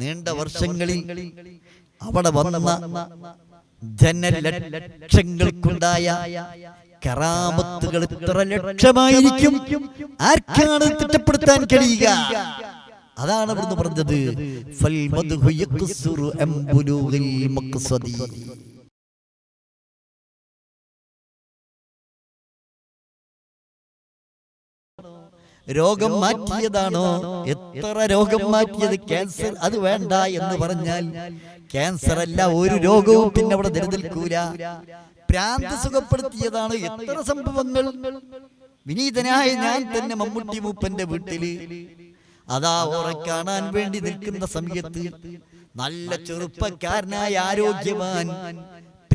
നീണ്ട വർഷങ്ങളിൽ അവിടെ വന്ന ജനലക്ഷങ്ങൾക്കുണ്ടായ കറാമത്തുകൾ ഇത്ര ലക്ഷമായിരിക്കും. ആർക്കാണ് തിട്ടപ്പെടുത്താൻ കഴിയുക? അതാണ് അവിടുന്ന് പറഞ്ഞത്. രോഗം മാറ്റിയതാണോ? എത്ര രോഗം മാറ്റിയത്? ക്യാൻസർ അത് വേണ്ട എന്ന് പറഞ്ഞാൽ ക്യാൻസർ അല്ല ഒരു രോഗവും പിന്നെ അവിടെ നിലനിൽക്കൂല. പ്രാന്ത് സുഖപ്പെടുത്തിയതാണ് എത്ര സംഭവങ്ങൾ? വിനീതനായ ഞാൻ തന്നെ മമ്മൂട്ടി മൂപ്പന്റെ വീട്ടിൽ അതാ ഓറെ കാണാൻ വേണ്ടി നിൽക്കുന്ന സമയത്ത് നല്ല ചെറുപ്പക്കാരനായ ആരോഗ്യവാൻ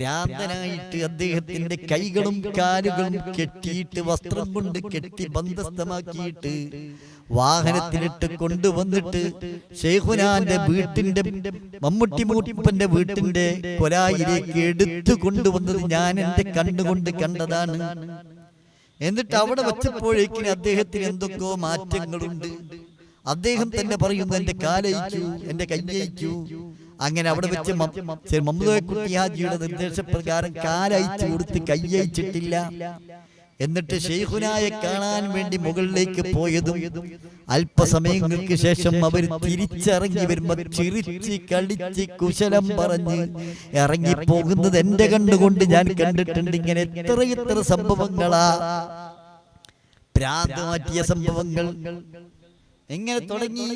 ഭ്രാന്തനായിട്ട് അദ്ദേഹത്തിന്റെ കൈകളും കാലുകളും കെട്ടിയിട്ട് വസ്ത്രം കൊണ്ട് കെട്ടി ബന്ധസ്ഥമാക്കിയിട്ട് വാഹനത്തിലിട്ട് കൊണ്ടുവന്നിട്ട് ഷെയ്ഖുനാന്റെ വീട്ടിന്റെ മമ്മൂട്ടി മൂട്ടിപ്പന്റെ വീട്ടിന്റെ കൊലായിലേക്ക് എടുത്തു കൊണ്ടുവന്നത് ഞാൻ എന്റെ കണ്ണുകൊണ്ട് കണ്ടതാണ്. എന്നിട്ട് അവിടെ വെച്ചപ്പോഴേക്കിന് അദ്ദേഹത്തിന് എന്തൊക്കെയോ മാറ്റങ്ങളുണ്ട്. അദ്ദേഹം തന്നെ പറയുന്നു എന്റെ കാലയിച്ചു എന്റെ കയ്യയിക്കൂ അങ്ങനെ അവിടെ വെച്ച് കുട്ടിയാജിയുടെ നിർദ്ദേശപ്രകാരം കാലയച്ചു കൊടുത്ത് കയ്യയിച്ചിട്ടില്ല എന്നിട്ട് ഷെയ്ഖുനായെ കാണാൻ വേണ്ടി മുകളിലേക്ക് പോയതും അല്പസമയങ്ങൾക്ക് ശേഷം അവർ തിരിച്ചിറങ്ങി വരുമ്പോൾ ചിരിച്ച് കളിച്ച് കുശലം പറഞ്ഞ് ഇറങ്ങിപ്പോകുന്നത് എന്റെ കണ്ടുകൊണ്ട് ഞാൻ കണ്ടിട്ടുണ്ട് ഇങ്ങനെ എത്ര എത്ര സംഭവങ്ങളാ. പ്രാന്തമാറ്റിയ സംഭവങ്ങൾ. എങ്ങനെ തുടങ്ങി?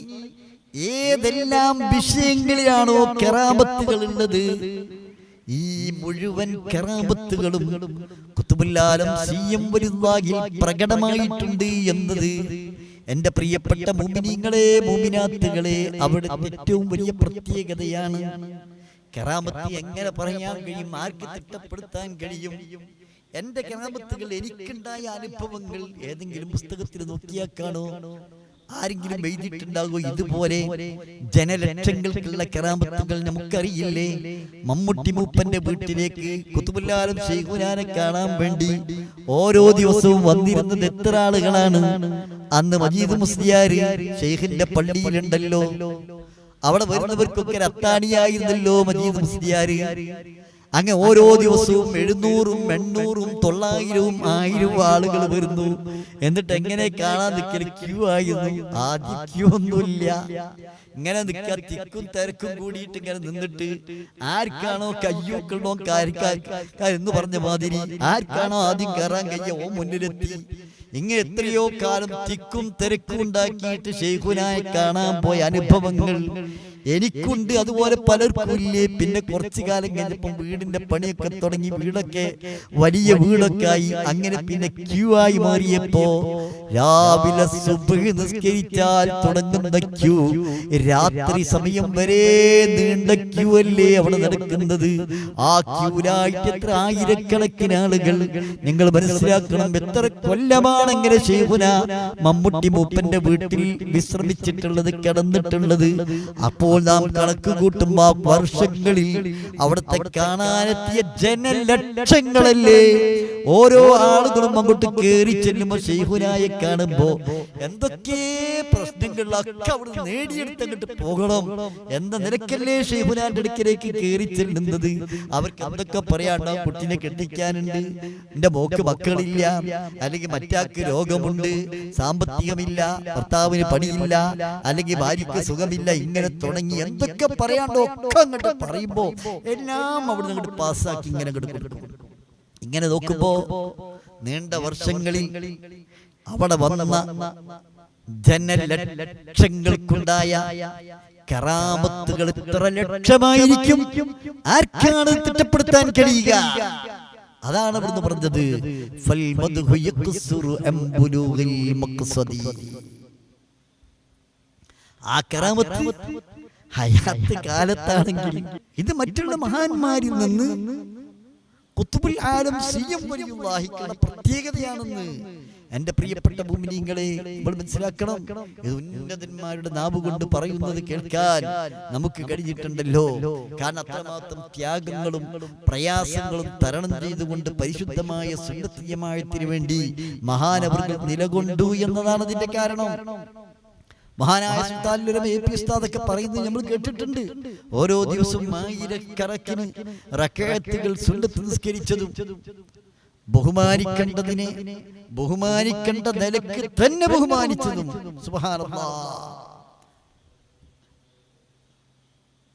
ഏതെല്ലാം വിഷയങ്ങളിലാണോ കെറാമത്തുകൾ ഉള്ളത് ഈ മുഴുവൻ കെറാമത്തുകളും കുത്തുബുല്ലാലം സി എം വലുതാകിൽ പ്രകടമായിട്ടുണ്ട് എന്നത് എന്റെ പ്രിയപ്പെട്ട മുമിനിങ്ങളെ മുമിനാത്തുകളെ അവിടെ ഏറ്റവും വലിയ പ്രത്യേകതയാണ്. കെറാമത്ത് എങ്ങനെ പറയാൻ കഴിയും ആർക്ക് തിട്ടപ്പെടുത്താൻ കഴിയും? എന്റെ കെറാമത്തുകൾ എനിക്കുണ്ടായ അനുഭവങ്ങൾ ഏതെങ്കിലും പുസ്തകത്തിൽ നോക്കിയാൽ കാണോ. ആരെങ്കിലും എഴുതിയിട്ടുണ്ടാകോ ഇതുപോലെ ജനലക്ഷങ്ങൾക്കുള്ള കറാമത്തുകൾ നമുക്കറിയില്ലേ? മമ്മൂട്ടി മൂപ്പന്റെ വീട്ടിലേക്ക് കുത്തുബുല്ലാലും ഷെയ്ഖുനാനെ കാണാൻ വേണ്ടി ഓരോ ദിവസവും വന്നിരുന്നത് എത്ര ആളുകളാണ്? അന്ന് മജീദ് മുസ്ലിയാര് ഷെയ്ഖിന്റെ പള്ളിയിലുണ്ടല്ലോ. അവിടെ വരുന്നവർക്കൊക്കെ ഒരു അത്താണിയായിരുന്നല്ലോ മജീദ് മുസ്ലിയാര് അങ്ങ് ഓരോ ദിവസവും എഴുന്നൂറും എണ്ണൂറും തൊള്ളായിരവും ആയിരവും ആളുകൾ വരുന്നു. എന്നിട്ട് എങ്ങനെ കാണാൻ നിൽക്കൽ? ക്യൂ ആയിരുന്നു. ആദ്യം ക്യൂ ഒന്നുമില്ല. ഇങ്ങനെ നിൽക്കാൻ തിക്കും തിരക്കും കൂടിയിട്ട് ഇങ്ങനെ നിന്നിട്ട് ആർക്കാണോ കയ്യൂക്കളോ എന്ന് പറഞ്ഞ മാതിരി ആർക്കാണോ ആദ്യം കയറാൻ കയ്യ? ഓ മുന്നിലെത്തി. ഇങ്ങനെ എത്രയോ കാലം തിക്കും തിരക്കും ഉണ്ടാക്കിയിട്ട് ഷെയ്ഖുനായി കാണാൻ പോയ അനുഭവങ്ങൾ. എനിക്കുണ്ട് അതുപോലെ പലർക്കും ഇല്ലേ. പിന്നെ കുറച്ചു കാലം കഴിഞ്ഞപ്പം വീടിന്റെ പണിയൊക്കെ തുടങ്ങി വീടൊക്കെ വലിയ വീടൊക്കെ ആയി അങ്ങനെ പിന്നെ ക്യൂ ആയി മാറിയപ്പോ രാവിലെ സുബഹ് നിസ്കരിച്ചാൽ തുടങ്ങുന്ന ക്യൂ രാത്രി സമയം വരെ നീണ്ട ക്യൂ അല്ലേ അവിടെ നടക്കുന്നത്? ആ ക്യൂലായിട്ട് എത്ര ആയിരക്കണക്കിന് ആളുകൾ നിങ്ങൾ മനസ്സിലാക്കണം. എത്ര കൊല്ലമാണ് അങ്ങനെ മമ്മൂട്ടി മൂപ്പന്റെ വീട്ടിൽ വിശ്രമിച്ചിട്ടുള്ളത് കിടന്നിട്ടുള്ളത്. അപ്പോൾ നാം കണക്ക് കൂട്ടുമ്പോ വർഷങ്ങളിൽ അവിടുത്തെ കാണാനെത്തിയ ജനലക്ഷങ്ങളല്ലേ ഓരോ ആളുകളും അങ്ങോട്ട് കയറി ചെല്ലുമ്പോ ഷെയ്ഹുനായെ കാണുമ്പോ എന്തൊക്കെ പ്രശ്നങ്ങളിലൊക്കെ അവിടെ നേടിയെടുത്തങ്ങോട്ട് പോകണം. എന്ന നിലക്കല്ലേ ഷെയ്ഹുനാന്റെ അടുക്കലേക്ക് കയറി ചെല്ലുന്നത്? അവർക്ക് എന്തൊക്കെ പറയാണ്ടോ കുട്ടിനെ കെട്ടിക്കാനുണ്ട്. എന്റെ മോക്ക് മക്കളില്ല. അല്ലെങ്കിൽ മറ്റാക്ക് രോഗമുണ്ട്. സാമ്പത്തികമില്ല. ഭർത്താവിന് പണിയില്ല. അല്ലെങ്കിൽ ഭാര്യക്ക് സുഖമില്ല. ഇങ്ങനെ തുടങ്ങി എന്തൊക്കെ പറയാണ്ടോ ഒക്കെ അങ്ങോട്ട് പറയുമ്പോ എല്ലാം അവിടെ അങ്ങോട്ട് പാസ്സാക്കി ഇങ്ങനെ അങ്ങോട്ട് കൊടുക്കും. ഇങ്ങനെ നോക്കുമ്പോ നീണ്ട വർഷങ്ങളിൽ അവിടെ വന്ന ജനലക്ഷങ്ങൾക്കുണ്ടായ കറാമത്തുകൾ ഇത്ര ലക്ഷമായിരിക്കും. ആർക്കാണ് തിട്ടപ്പെടുത്താൻ കഴിയുക? അതാണ് അവിടുന്ന് പറഞ്ഞത്. ആ കറാമത്ത് ഹയാത്ത് കാലത്താണെങ്കിൽ ഇത് മറ്റുള്ള മഹാന്മാരിൽ നിന്ന് കുത്തുബുൽ ആലം സി എം വാഹിക്കുന്ന പ്രത്യേകതയാണെന്ന് എന്റെ പ്രിയപ്പെട്ട ഭൂമിനിങ്ങളെ നമ്മൾ മനസ്സിലാക്കണം. ഇത് ഉന്നതന്മാരുടെ നാവ് കൊണ്ട് പറയുന്നത് കേൾക്കാൻ നമുക്ക് കഴിഞ്ഞിട്ടുണ്ടല്ലോ. കാരണം അത്രമാത്രം ത്യാഗങ്ങളും പ്രയാസങ്ങളും തരണം ചെയ്തുകൊണ്ട് പരിശുദ്ധമായ സുന്നത്തീയമായത്തിന് വേണ്ടി മഹാനവർ നിലകൊണ്ടു എന്നതാണ് അതിന്റെ കാരണം. മഹാനായ സുൽത്താനുലമ എ പി ഉസ്താദൊക്കെ പറയുന്നത് നമ്മൾ കേട്ടിട്ടുണ്ട്. ഓരോ ദിവസവും ആയിരക്കണക്കിന് റക്കഴത്തുകൾ സുന്നത്ത് നിസ്കരിച്ചതും ബഹുമാനിക്കേണ്ടതിനെ ബഹുമാനിക്കേണ്ട നിലയ്ക്ക് തന്നെ ബഹുമാനിച്ചതും. സുബ്ഹാനല്ലാഹ്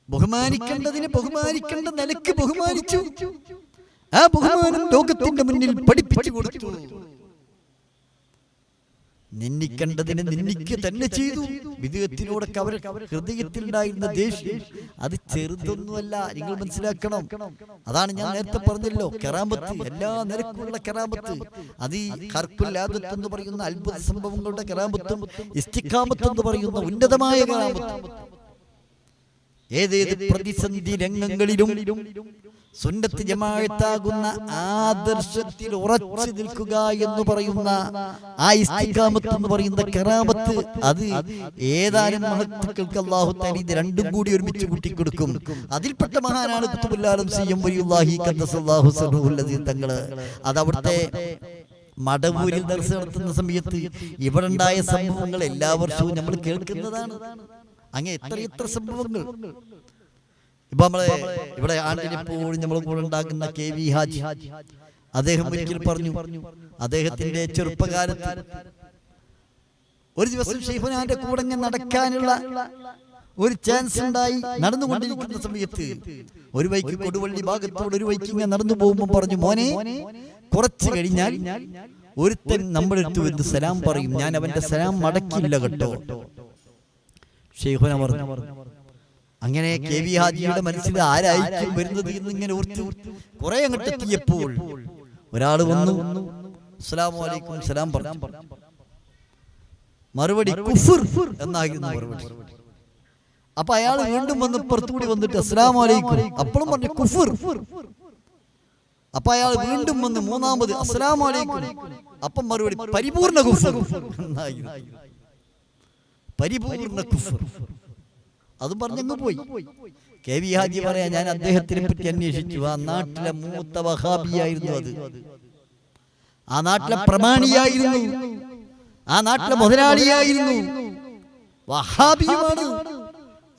ബഹുമാനിക്കേണ്ടതിനെ ബഹുമാനിക്കേണ്ട നിലയ്ക്ക് ബഹുമാനിച്ചു. ആ ബഹുമാനം ലോകത്തിന്റെ മുന്നിൽ പഠിപ്പിച്ചു കൊടുത്തു. നിന്ദിക്കേണ്ടതിനെ നിന്ദിക്കുക തന്നെ ചെയ്തു. വിദേഹത്തിനോടൊക്കെ അവർ ഹൃദയത്തിൽ ഉണ്ടായിരുന്ന ദേഷ്യം. അത് ചെറുതൊന്നുമല്ല. നിങ്ങൾ മനസ്സിലാക്കണം. അതാണ് ഞാൻ നേരത്തെ പറഞ്ഞല്ലോ. കെറാമത്ത് എല്ലാ നിരക്കുള്ള കെറാമത്ത് അത് ഈ കർക്കുല്ലാദത്ത് എന്ന് പറയുന്ന അത്ഭുത സംഭവങ്ങളുടെ കെറാമത്തും ഇസ്തിക്കാമത്ത് എന്ന് പറയുന്ന ഉന്നതമായ കെറാമത്തും ഏതേത് പ്രതിസന്ധി രംഗങ്ങളിലും സുന്നത്ത് ജമാഅത്താകുന്ന ആദർശത്തിൽ ഉറച്ചു നിൽക്കുക എന്ന് പറയുന്ന ആ ഇസ്തിഖാമത്ത് എന്ന് പറയുന്ന കറാമത്ത് അത് ഏതാനും മഹത്തുക്കൾക്ക് അള്ളാഹു ഇത് രണ്ടും കൂടി ഒരുമിച്ച് കൂട്ടിക്കൊടുക്കും. അതിൽപ്പെട്ട മഹാനാണ് കുത്തുബുല്ലാലും സി എം വലിയുല്ലാഹി ഖദ്ദസല്ലാഹു സർറുൽ അസീസ് തങ്ങൾ. അത് മടവൂരിൽ ദർശനം നടത്തുന്ന സമയത്ത് ഇവിടെ ഉണ്ടായ സംഭവങ്ങൾ എല്ലാ വർഷവും നമ്മൾ കേൾക്കുന്നതാണ്. അങ്ങ് എത്ര എത്ര സംഭവങ്ങൾ. ഇപ്പൊ നമ്മളെ ഇവിടെ ആണ്ടിനെപ്പോഴും നമ്മൾ കൂടെ ഉണ്ടാക്കുന്ന കെ വി ഹാജി. അദ്ദേഹം ഒരിക്കൽ പറഞ്ഞു അദ്ദേഹത്തിന്റെ ചെറുപ്പകാലത്ത് ഒരു ദിവസം ഷെയ്ഫുനാന്റെ കൂടെ നടക്കാനുള്ള ഒരു ചാൻസ് ഉണ്ടായി നടന്നുകൊണ്ടിരിക്കുന്ന സമയത്ത് ഒരു വൈക്ക് കൊടുവള്ളി ഭാഗത്തോട് ഒരു വൈക്ക് ഇങ്ങനെ നടന്നു പോകുമ്പോൾ പറഞ്ഞു മോനെ കുറച്ച് കഴിഞ്ഞാൽ ഒരുത്തൻ നമ്മുടെ അടുത്ത് വന്ന് സലാം പറയും ഞാൻ അവന്റെ സലാം മടക്കില്ല കേട്ടോ. ഷെയ്ഖുന പറഞ്ഞു. അങ്ങനെ കെ വി ഹാജിയുടെ മനസ്സിൽ ആരായിരിക്കും വരുന്നത് എന്ന് ഇങ്ങനെ ഓർത്ത് കുറെ അങ്ങോട്ട് എത്തിയപ്പോൾ ഒരാൾ വന്നു. അസ്സലാമലൈക്കും സലാം പറഞ്ഞു. മറുപടി കുഫുർ എന്നായിരുന്നു മറുപടി. അപ്പൊ അയാൾ വീണ്ടും വന്ന് പുറത്തുകൂടി വന്നിട്ട് അസ്സലാമലൈക്കും അപ്പോഴും പറഞ്ഞു കുഫുർ അപ്പൊ അയാൾ വീണ്ടും വന്ന് മൂന്നാമത് അസ്സലാമലൈക്കും അപ്പം മറുപടി പരിപൂർണ കുഫുർ എന്നായിരുന്നു. പരിപൂർണ കുഫർ അതും പറഞ്ഞങ്ങ് പോയി. കെ വി ഹാജി പറയാ ഞാൻ അദ്ദേഹത്തിനെ പറ്റി അന്വേഷിച്ചു. ആ നാട്ടിലെ മൂത്ത വഹാബിയായിരുന്നു അത്. ആ നാട്ടിലെ പ്രമാണിയായിരുന്നു. ആ നാട്ടിലെ മുതലാളിയായിരുന്നു. വഹാബിയുമാണ്.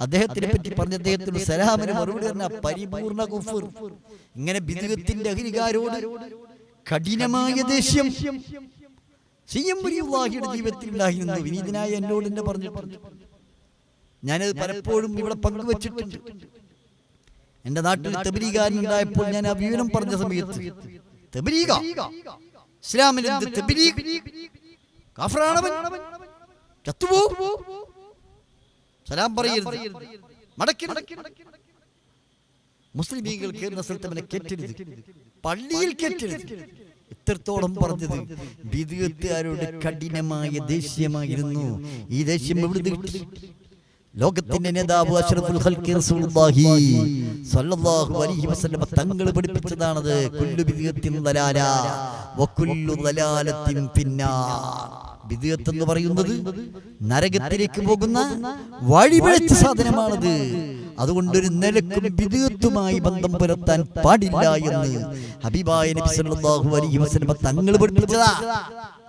അദ്ദേഹത്തിനെ പറ്റി പറഞ്ഞ അദ്ദേഹത്തിന് സലാമിന് മറുപടി പറഞ്ഞ പരിപൂർണ കുഫർ ഇങ്ങനെ ബിദുഗത്തിന്റെ അഹിരികാരോട് കഠിനമായ ദേഷ്യം സിയം ജീവിതത്തിൽ ഉണ്ടായിരുന്നു. വിനീതനായ എന്നോട് എന്നെ പറഞ്ഞിട്ടുണ്ട്. ഞാനത് പലപ്പോഴും ഇവിടെ പങ്കുവച്ചിട്ടുണ്ട്. എന്റെ നാട്ടിൽ തെബരീകാരൻ ഉണ്ടായപ്പോൾ ഞാൻ ആ വിവരം പറഞ്ഞ സമയത്ത് തെബരീക ഇസ്ലാമിൽ കാഫറാണവൻ. ചത്തുപോ സലാം പറയരുത്. മടക്കി മുസ്ലിമീങ്ങൾ കയറുന്ന സ്ഥലത്ത് അവനെ കെറ്റരുത്. പള്ളിയിൽ കെറ്റരുത്. ഇത്രത്തോളം പറഞ്ഞത് ബിദുകാരോട് കഠിനമായ ദേഷ്യമായിരുന്നു. ഈ ദേഷ്യം എവിടെ കിട്ടി? ലോകത്തിന്റെ നേതാവ് അഷ്റഫുൽ ഖൽഖി റസൂലുള്ളാഹി സ്വല്ലല്ലാഹു അലൈഹി വസല്ലം തങ്ങൾ പഠിപ്പിച്ചതാണത് കുല്ലു ബിദിയത്തിൻ ദലാല വകുല്ലു ദലാലത്തിൻ ഫിന്നാർ. ബിദിയത്ത് എന്ന് പറയുന്നത് നരകത്തിലേക്ക് പോകുന്ന വഴിപിഴച്ച സാധനമാണത്. അതുകൊണ്ട് ഒരു നിലക്കും ബിദിയത്തുമായി ബന്ധം പുലർത്താൻ പാടില്ല എന്ന് ഹബീബായ നബി സല്ലല്ലാഹു അലൈഹി വസല്ലം തങ്ങൾ പഠിപ്പിച്ചതാ